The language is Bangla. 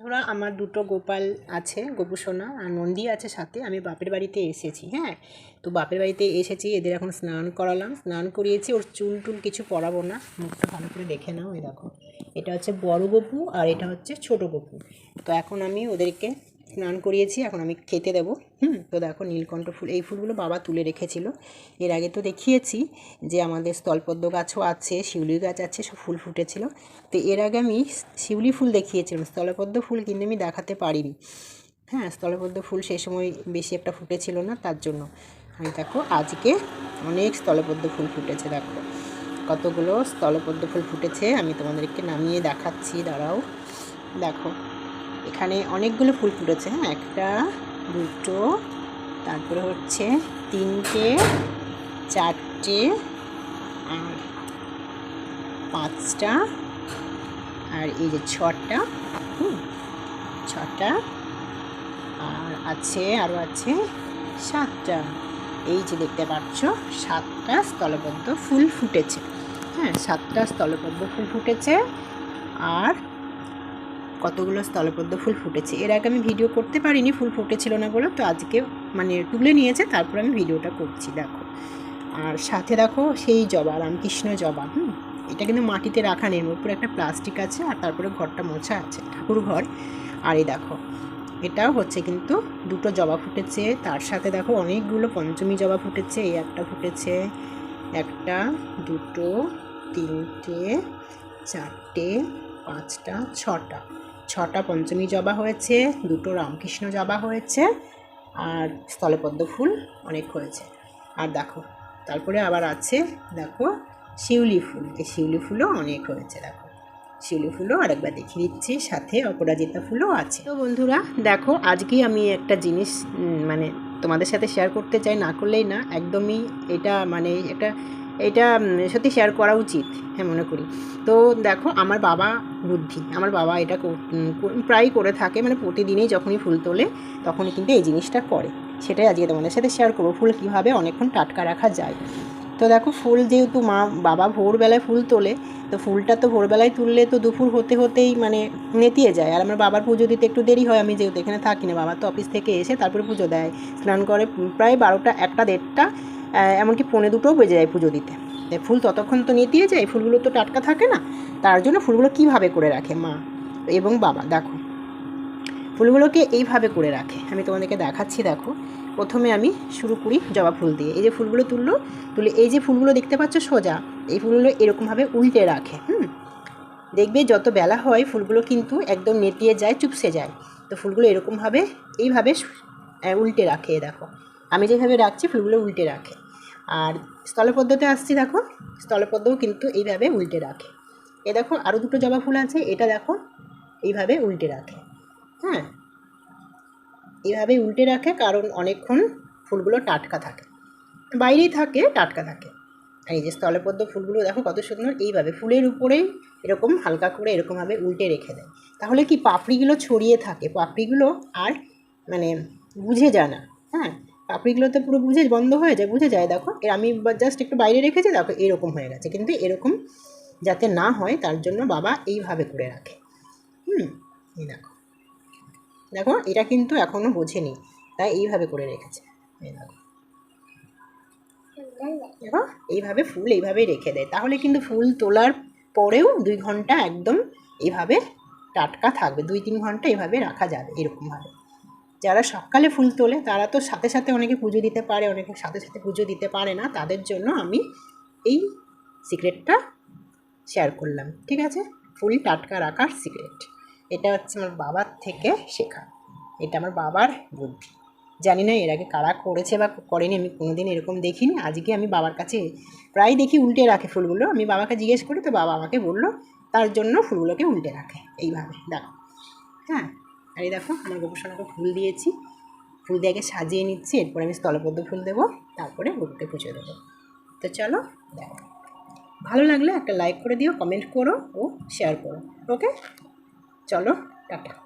ওরা আমার দুটো গোপাল আছে গোপুসোনা আর নন্দী আছে সাথে, আমি বাপের বাড়িতে এসেছি হ্যাঁ? তো বাপের বাড়িতে এসেছি, এদের এখন স্নান করালাম, স্নান করিয়েছি, ওর চুল টুল কিছু পরাবো না, মুখটা ভালো করে দেখে নাও, এই দেখো। এটা হচ্ছে বড় গপু আর এটা হচ্ছে ছোট গপু। তো এখন আমি ওদেরকে স্নান করিয়েছি, এখন আমি খেতে দেবো। হুম, তো দেখো নীলকণ্ঠ ফুল, এই ফুলগুলো বাবা তুলে রেখেছিল। এর আগে তো দেখিয়েছি যে আমাদের স্থলপদ্ম গাছও আছে, শিউলি গাছ আছে, সব ফুল ফুটেছিল। তো এর আগে আমি শিউলি ফুল দেখিয়েছিলাম, স্থলপদ্ম ফুল কিন্তু আমি দেখাতে পারিনি। হ্যাঁ স্থলপদ্ম ফুল সেই সময় বেশি একটা ফুটেছিল না, তার জন্য। আমি দেখো, আজকে অনেক স্থলপদ্ম ফুল ফুটেছে, দেখো। কতগুলো স্থলপদ্ম ফুল ফুটেছে, আমি তোমাদেরকে নামিয়ে দেখাচ্ছি, দাঁড়াও। দেখো। এখানে অনেকগুলো ফুল ফুটেছে হ্যাঁ? একটা, দুটো, তারপরে হচ্ছে তিনটে, চারটে, আর পাঁচটা, আর এই যে ছটা, হুম, ছটা, আর আছে আরও আছে সাতটা। এই যে দেখতে পাচ্ছ, সাতটা স্থলবদ্ধ ফুল ফুটেছে হ্যাঁ? সাতটা স্থলবদ্ধ ফুল ফুটেছে, আর কতগুলো স্থলপদ্ম ফুল ফুটেছে। এর আগে আমি ভিডিও করতে পারিনি, ফুল ফুটেছিল না বলে, তো আজকে মানে তুলে নিয়েছে, তারপর আমি ভিডিওটা করছি, দেখো। আর সাথে দেখো সেই জবা, রামকৃষ্ণ জবা, হুম? এটা কিন্তু মাটিতে রাখা নেই উপরে একটা প্লাস্টিক আছে, আর তারপরে ঘরটা মোছা আছে, ঠাকুর ঘর। আর এই দেখো, এটাও হচ্ছে কিন্তু দুটো জবা ফুটেছে, তার সাথে দেখো অনেকগুলো পঞ্চমী জবা ফুটেছে, এই একটা ফুটেছে, একটা, দুটো, তিনটে, চারটে, পাঁচটা, ছটা। ছটা পঞ্চমী জবা হয়েছে, দুটো রামকৃষ্ণ জবা হয়েছে, আর স্থলপদ্ম ফুল অনেক হয়েছে। আর দেখো, তারপরে আবার আছে, দেখো, শিউলি ফুল। এই শিউলি ফুলও অনেক হয়েছে, দেখো। শিউলি ফুলও আরেকবার দেখিয়ে দিচ্ছি, সাথে অপরাজিতা ফুলও আছে। তো বন্ধুরা, দেখো, আজকেই আমি একটা জিনিস মানে তোমাদের সাথে শেয়ার করতে চাই, না করলেই না, একদমই এটা মানে একটা এটা সত্যি শেয়ার করা উচিত হ্যাঁ মনে করি। তো দেখো, আমার বাবা বুদ্ধি। আমার বাবা এটা প্রায়ই করে থাকে মানে প্রতিদিনই যখনই ফুল তোলে, তখনই কিন্তু এই জিনিসটা করে। সেটাই আজকে তোমাদের সাথে শেয়ার করব, ফুল কীভাবে অনেকক্ষণ টাটকা রাখা যায়। তো দেখো, ফুল যেহেতু মা, বাবা ভোরবেলায় ফুল তোলে, তো ফুলটা তো ভোরবেলায় তুললে তো দুপুর হতে হতেই মানে নেতিয়ে যায়। আর আমার বাবার পুজো দিতে একটু দেরি হয়, আমি যেহেতু এখানে থাকি না, বাবা তো অফিস থেকে এসে তারপরে পুজো দেয়। স্নান করে প্রায় বারোটা, একটা, দেড়টা এমনকি পৌনে দুটোও বেজে যায় পুজো দিতে। ফুল ততক্ষণ তো নেতিয়ে যায়, ফুলগুলো তো টাটকা থাকে না, তার জন্য ফুলগুলো কীভাবে করে রাখে মা এবং বাবা? দেখো, ফুলগুলোকে এইভাবে করে রাখে। আমি তোমাদেরকে দেখাচ্ছি, দেখো। প্রথমে আমি শুরু করি জবা ফুল দিয়ে। এই যে ফুলগুলো তুললো, তুলে এই যে ফুলগুলো দেখতে পাচ্ছ সোজা, এই ফুলগুলো এরকমভাবে উল্টে রাখে, হুম? দেখবে যত বেলা হয়, ফুলগুলো কিন্তু একদম নেতিয়ে যায়, চুপসে যায়। তো ফুলগুলো এরকমভাবে, এইভাবে উল্টে রাখে, দেখো। আমি যেভাবে রাখছি, ফুলগুলো উল্টে রাখে। আর স্থলপদ্মতে আসছি দেখো। স্থলপদ্মও কিন্তু এইভাবে উল্টে রাখে। এ দেখো আরও দুটো জবা ফুল আছে, এটা দেখো, এইভাবে উল্টে রাখে। হ্যাঁ? এইভাবে উল্টে রাখে কারণ অনেকক্ষণ ফুলগুলো টাটকা থাকে। বাইরেই থাকে, টাটকা থাকে। এই যে স্থলপদ্ম ফুলগুলো দেখো, কত সুন্দর, এইভাবে ফুলের উপরেই এরকম হালকা করে এরকমভাবে উল্টে রেখে দেয়। তাহলে কি পাপড়িগুলো ছড়িয়ে থাকে? পাপড়িগুলো আর মানে বুঝে যায় না। হ্যাঁ? পাপড়িগুলো তো পুরো বুঝে বন্ধ হয়ে যায়, বুঝে যায়। দেখো, এর আমি জাস্ট একটু বাইরে রেখেছি, দেখো এরকম হয়ে গেছে। কিন্তু এরকম যাতে না হয়, তার জন্য বাবা এইভাবে করে রাখে। হুম, এই দেখো। দেখো, এটা কিন্তু এখনও বোঝেনি, তাই এইভাবে করে রেখেছে। এই দেখো। দেখো, এইভাবে ফুল এইভাবেই রেখে দেয়। তাহলে কিন্তু ফুল তোলার পরেও দুই ঘণ্টা একদম এইভাবে টাটকা থাকবে। দুই তিন ঘণ্টা এভাবে রাখা যাবে, এরকমভাবে। যারা সকালে ফুল তোলে, তারা তো সাথে সাথে অনেকে পুজো দিতে পারে, অনেকে সাথে সাথে পুজো দিতে পারে না। তাদের জন্য আমি এই সিক্রেটটা শেয়ার করলাম, ঠিক আছে? ফুল টাটকা রাখার সিক্রেট। এটা হচ্ছে আমার বাবার থেকে শেখা। এটা আমার বাবার বুদ্ধি। জানি না এর আগে কারা করেছে বা করেনি, আমি কোনোদিন এরকম দেখিনি। আজকে আমি বাবার কাছে প্রায় দেখি উল্টে রাখে ফুলগুলো। আমি বাবাকে জিজ্ঞেস করি, তো বাবা আমাকে বলল, তার জন্য ফুলগুলোকে উল্টে রাখে। এইভাবে, দেখো। হ্যাঁ? আর এই দেখো, আমার গোপুসোনাকে ফুল দিয়েছি। ফুল দিয়ে আগে সাজিয়ে নিচ্ছি, এরপরে আমি স্থলপদ্ম ফুল দেবো, তারপরে গোপুকে পুজো দেবো। তো চলো, দেখো। ভালো লাগলে একটা লাইক করে দিও কমেন্ট করো ও শেয়ার করো ওকে চলো, টাটা।